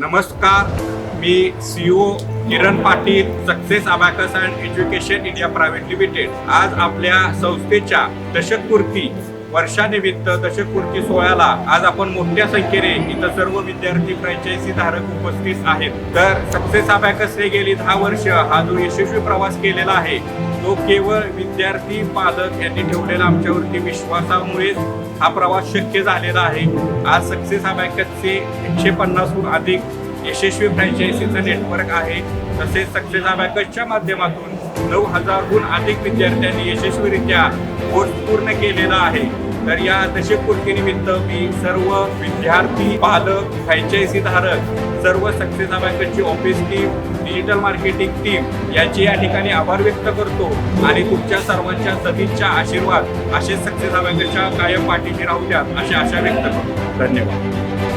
नमस्कार मी C O Kiran Patil success abacus and education India private limited. आज आपल्या संस्थेच्या दशकपूर्ती वर्षानिमित्त दशकपूर्ती सोहळ्याला आज आपण मोठ्या संख्येने इथं सर्व विद्यार्थी फ्रँचायझी धारक उपस्थित आहेत. तर सक्सेस अबॅकसने गेली दहा वर्ष हा जो यशस्वी प्रवास केलेला आहे तो केवळ विद्यार्थी पालक यांनी ठेवलेला आमच्यावरती विश्वासामुळेच हा प्रवास शक्य झालेला आहे. आज सक्सेस अबॅकसचे एकशे पन्नासहून अधिक यशस्वी फ्रँचायझीचं नेटवर्क आहे. तसेच सक्सेस अबॅकसच्या माध्यमातून नऊ हजारहून अधिक विद्यार्थ्यांनी यशस्वीरित्या कोर्स पूर्ण केलेला आहे. तर या दशकपूर्तीनिमित्त मी सर्व विद्यार्थी पालक फ्रँचायझी धारक सर्व सक्सेस बँकेची office team digital marketing team याचे या ठिकाणी आभार व्यक्त करतो. आणि तुमच्या सर्वांच्या सदिच्छा आशीर्वाद असे सक्सेस बँकेच्या कायम पाठीशी राहू द्या अशी आशा व्यक्त करतो. धन्यवाद.